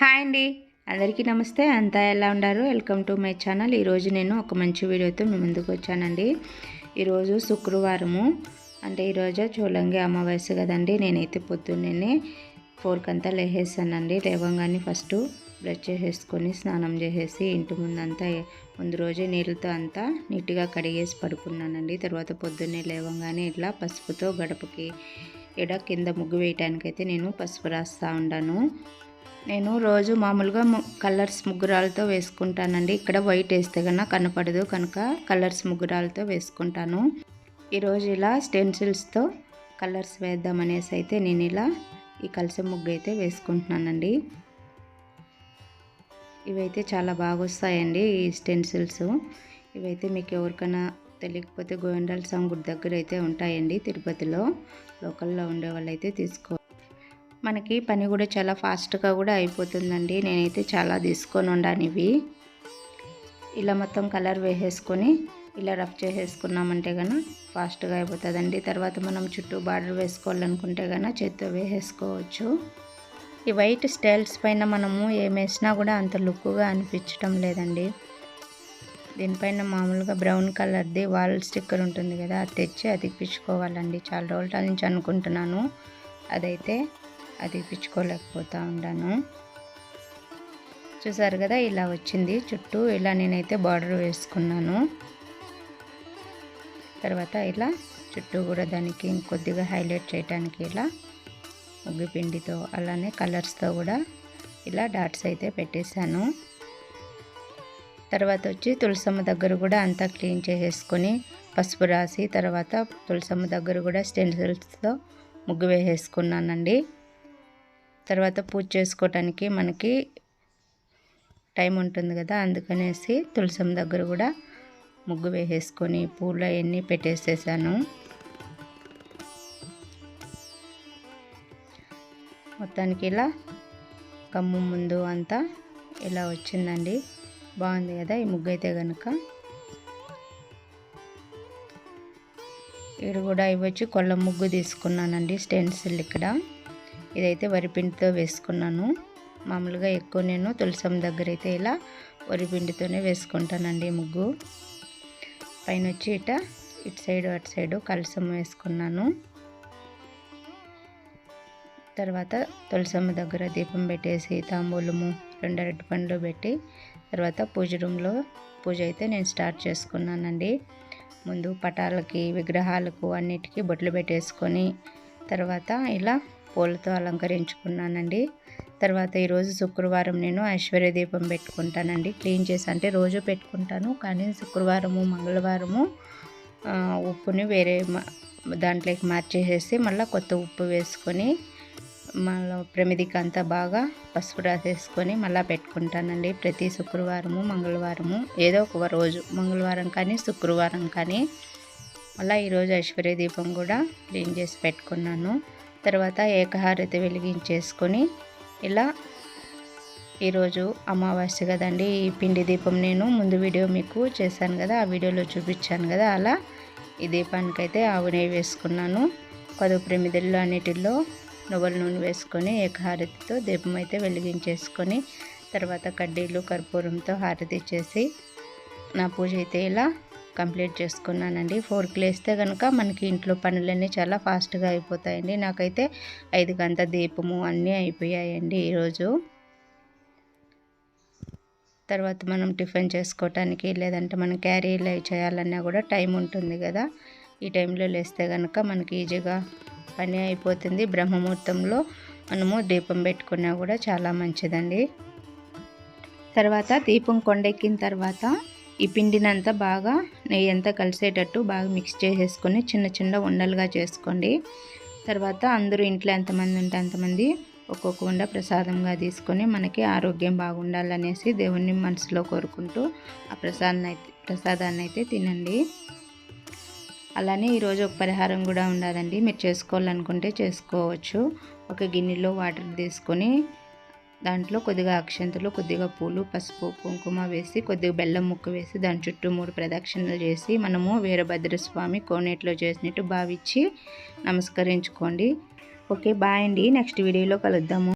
Hi అండి. అందరికీ నమస్తే. అంతా ఎలా ఉన్నారు? Welcome to my channel. ఈరోజు నేను ఒక మంచి వీడియోతో మీ ముందుకు వచ్చానండి. ఈరోజు శుక్రవారము. అంటే ఈరోజు చూలంగి అమావాస్య కదండి. నేనైతే పొద్దున్నే ఫోర్క్ అంతా లేసేసానండి. లేవంగానే ఫస్ట్ బ్రష్ చేసేసుకొని స్నానం చేసేసి ఇంటి ముందంతా ముందు రోజే నీళ్ళతో అంతా నీట్గా కడిగేసి పడుకున్నానండి. తర్వాత పొద్దున్నే లేవంగానే ఇట్లా పసుపుతో గడపకి ఇడ కింద ముగ్గు వేయటానికైతే నేను పసుపు రాస్తూ ఉన్నాను నేను రోజు మామూలుగా కలర్స్ ముగ్గురాలతో వేసుకుంటానండి. ఇక్కడ వైట్ వేస్తే కన్నా కనపడదు. కనుక కలర్స్ ముగ్గురాలతో వేసుకుంటాను. ఈరోజు ఇలా స్టెన్సిల్స్తో కలర్స్ వేద్దామనేసి అయితే నేను ఇలా ఈ కలిసి ముగ్గు అయితే వేసుకుంటున్నానండి. ఇవైతే చాలా బాగా వస్తాయండి ఈ స్టెన్సిల్స్. ఇవైతే మీకు ఎవరికైనా తెలియకపోతే గోవిందాల స్వామి గుడి దగ్గర అయితే ఉంటాయండి తిరుపతిలో. లోకల్లో ఉండే వాళ్ళు అయితే తీసుకో మనకి పని కూడా చాలా ఫాస్ట్గా కూడా అయిపోతుందండి. నేనైతే చాలా తీసుకొని ఉండాను ఇవి. ఇలా మొత్తం కలర్ వేసేసుకొని ఇలా రఫ్ చేసేసుకున్నామంటే కనుక ఫాస్ట్గా అయిపోతుందండి. తర్వాత మనం చుట్టూ బార్డర్ వేసుకోవాలనుకుంటే కనుక చేత్తో వేసేసుకోవచ్చు. ఈ వైట్ స్టైల్స్ పైన మనము ఏమేసినా కూడా అంత లుక్గా అనిపించడం లేదండి. దీనిపైన మామూలుగా బ్రౌన్ కలర్ది వాల్ స్టిక్కర్ ఉంటుంది కదా అది తెచ్చి అతికిపించుకోవాలండి చాలా రోజుల నుంచి అనుకుంటున్నాను. అదైతే అది ఇప్పించుకోలేకపోతూ ఉన్నాను చూసారు కదా ఇలా వచ్చింది చుట్టూ. ఇలా నేనైతే బార్డర్ వేసుకున్నాను. తర్వాత ఇలా చుట్టూ కూడా దానికి ఇంకొద్దిగా హైలైట్ చేయడానికి ఇలా ముగ్గు పిండితో అలానే కలర్స్తో కూడా ఇలా డాట్స్ అయితే పెట్టేశాను. తర్వాత వచ్చి తులసమ్మ దగ్గర కూడా అంతా క్లీన్ చేసేసుకొని పసుపు రాసి తర్వాత తులసమ్మ దగ్గర కూడా స్టెన్సిల్స్తో ముగ్గు వేసేసుకున్నానండి. తర్వాత పూజ చేసుకోవటానికి మనకి టైం ఉంటుంది కదా అందుకనేసి తులసం దగ్గర కూడా ముగ్గు వేసేసుకొని పూలు అవన్నీ పెట్టేసేసాను. మొత్తానికి ఇలా కమ్ము ముందు అంతా ఇలా వచ్చిందండి. బాగుంది కదా ఈ ముగ్గు అయితే కనుక ఇక్కడ కూడా ఇవ్వచ్చు కొల్ల ముగ్గు తీసుకున్నానండి స్టెన్సిల్ ఇక్కడ. ఇదైతే వరిపిండితో వేసుకున్నాను. మామూలుగా ఎక్కువ నేను తులసం దగ్గర అయితే ఇలా వరిపిండితోనే వేసుకుంటానండి ముగ్గు. పైన వచ్చి ఇట ఇటు సైడు అటు సైడు కలసం వేసుకున్నాను. తర్వాత తులసమ్మ దగ్గర దీపం పెట్టేసి తాంబూలము రెండు అరటి పండ్లు పెట్టి తర్వాత పూజ రూమ్లో పూజ అయితే నేను స్టార్ట్ చేసుకున్నానండి. ముందు పటాలకి విగ్రహాలకు అన్నిటికీ బొట్లు పెట్టేసుకొని తర్వాత ఇలా పూలతో అలంకరించుకున్నానండి. తర్వాత ఈరోజు శుక్రవారం నేను ఐశ్వర్య దీపం పెట్టుకుంటానండి. క్లీన్ చేసి అంటే రోజు పెట్టుకుంటాను. కానీ శుక్రవారము మంగళవారము ఉప్పుని వేరే దాంట్లోకి మార్చేసేసి మళ్ళీ కొత్త ఉప్పు వేసుకొని మళ్ళీ ప్రమిదికి అంతా బాగా పసుపు రాసేసుకొని మళ్ళీ పెట్టుకుంటానండి. ప్రతి శుక్రవారము మంగళవారము ఏదో ఒక రోజు. మంగళవారం కానీ శుక్రవారం కానీ మళ్ళీ ఈరోజు ఐశ్వర్య దీపం కూడా క్లీన్ చేసి పెట్టుకున్నాను. తర్వాత ఏకహారతి వెలిగించేసుకొని ఇలా ఈరోజు అమావాస్య కదండి ఈ పిండి దీపం నేను ముందు వీడియో మీకు చేశాను కదా ఆ వీడియోలో చూపించాను కదా అలా ఈ దీపానికైతే ఆవు నెయ్యి వేసుకున్నాను. పదు ప్రమిదల్లో అన్నిటిలో నువ్వుల నూనె వేసుకొని ఏకహారతితో దీపం అయితే వెలిగించేసుకొని తర్వాత కడ్డీలు కర్పూరంతో హారతి చేసి నా పూజ అయితే ఇలా కంప్లీట్ చేసుకున్నానండి. ఫోర్కి లేస్తే కనుక మనకి ఇంట్లో పనులన్నీ చాలా ఫాస్ట్గా అయిపోతాయండి. నాకైతే ఐదు గంట దీపము అన్నీ అయిపోయాయండి ఈరోజు. తర్వాత మనం టిఫిన్ చేసుకోవటానికి లేదంటే మనం క్యారీలు చేయాలన్నా కూడా టైం ఉంటుంది కదా. ఈ టైంలో లేస్తే కనుక మనకి ఈజీగా పని అయిపోతుంది. బ్రహ్మముహూర్తంలో మనము దీపం పెట్టుకున్నా కూడా చాలా మంచిదండి. తర్వాత దీపం కొండెక్కిన తర్వాత ఈ పిండినంతా బాగా నెయ్యి అంతా కలిసేటట్టు బాగా మిక్స్ చేసేసుకొని చిన్న చిన్న ఉండలుగా చేసుకోండి. తర్వాత అందరూ ఇంట్లో ఎంతమంది ఉంటే అంతమంది ఒక్కొక్క ఉండ ప్రసాదంగా తీసుకొని మనకి ఆరోగ్యం బాగుండాలనేసి దేవుణ్ణి మనసులో కోరుకుంటూ ఆ ప్రసాదాన్ని అయితే ప్రసాదాన్ని అయితే తినండి. అలానే ఈరోజు ఒక పరిహారం కూడా ఉండదండి మీరు చేసుకోవాలనుకుంటే చేసుకోవచ్చు. ఒక గిన్నెలో వాటర్ తీసుకొని దాంట్లో కొద్దిగా అక్షంతలు కొద్దిగా పూలు పసుపు కుంకుమ వేసి కొద్దిగా బెల్లం ముక్క వేసి దాని చుట్టూ మూడు ప్రదక్షిణలు చేసి మనము వీరభద్రస్వామి కోనేట్లో చేసినట్టు భావించి నమస్కరించుకోండి. ఓకే బాయ్ అండి. నెక్స్ట్ వీడియోలో కలుద్దాము.